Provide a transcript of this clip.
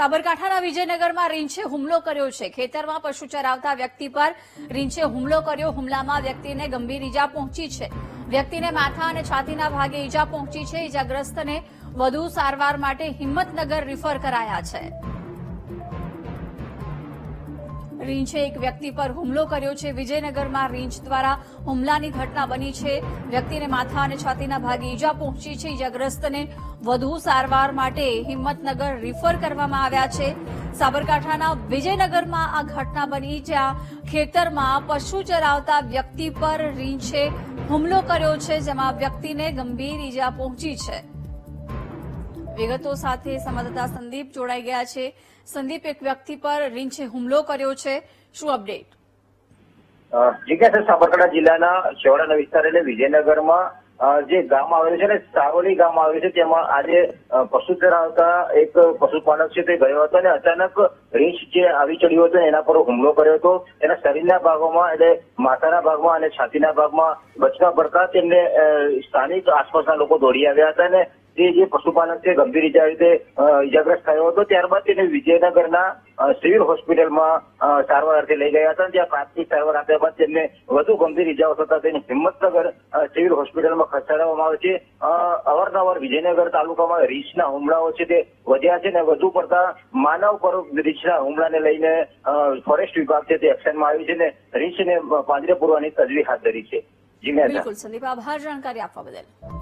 સાબરકાંઠાના વિજયનગરમાં રીંછે હુમલો કર્યો છે. ખેતરમાં પશુ ચરાવતા વ્યક્તિ પર રીંછે હુમલો કર્યો. હુમલામાં વ્યક્તિને ગંભીર ઈજા પહોંચી છે. વ્યક્તિને માથા અને છાતીના ભાગે ઈજા પહોંચી છે. ઈજાગ્રસ્તને વધુ સારવાર માટે હિંમતનગર રિફર કરાયા છે. રીંછે એક વ્યક્તિ પર હુમલો કર્યો છે. વિજયનગરમાં રીંછ દ્વારા હુમલાની ઘટના બની છે. વ્યક્તિને માથા અને છાતીના ભાગે ઈજા પહોંચી છે. ઈજાગ્રસ્તને વધુ સારવાર માટે હિંમતનગર રિફર કરવામાં આવ્યા છે. સાબરકાંઠાના વિજયનગરમાં આ ઘટના બની, જ્યાં ખેતરમાં પશુ ચરાવતા વ્યક્તિ પર રીંછે હુમલો કર્યો છે, જેમાં વ્યક્તિને ગંભીર ઈજા પહોંચી છે. વિગતો સાથે સંવાદદાતા સંદીપ જોડાઈ ગયા છે. સંદીપ, એક વ્યક્તિ પર રીંછે હુમલો કર્યો છે. શું અપડેટ? સાબરકાંઠા જિલ્લાના છેવાડાના વિસ્તાર એટલે વિજયનગરમાં જે ગામ આવેલું છે ને સારોલી ગામ આવેલું છે, તેમાં આજે પશુ ધરાવતા એક પશુપાલક છે તે ગયો હતો અને અચાનક રીંછ જે આવી ચડ્યો હતો એના પર હુમલો કર્યો હતો. એના શરીરના ભાગોમાં એટલે માથાના ભાગમાં અને છાતીના ભાગમાં બચકા ભરતા તેમને સ્થાનિક આસપાસના લોકો દોડી આવ્યા હતા અને તે જે પશુપાલક છે, ગંભીર ઈજા રીતે ઇજાગ્રસ્ત થયો હતો. ત્યારબાદ તેને વિજયનગરના સિવિલ હોસ્પિટલમાં સારવાર અર્થે લઈ ગયા હતા. જ્યાં પ્રાથમિક સારવાર આપ્યા બાદ તેમને વધુ ગંભીર ઇજાઓ થતા તેને હિંમતનગર સિવિલ હોસ્પિટલમાં ખસેડવામાં આવે છે. અવારનવાર વિજયનગર તાલુકામાં રીંછના હુમલાઓ છે તે વધ્યા છે ને વધુ પડતા માનવ પર રીંછના હુમલાને લઈને ફોરેસ્ટ વિભાગ છે તે એક્શનમાં આવ્યું છે ને રીંછને પાંજરે પૂરવાની તજવીજ હાથ ધરી છે. જીજ્ઞાસા બિલકુલ, સંદીપ, આભાર જાણકારી આપવા બદલ.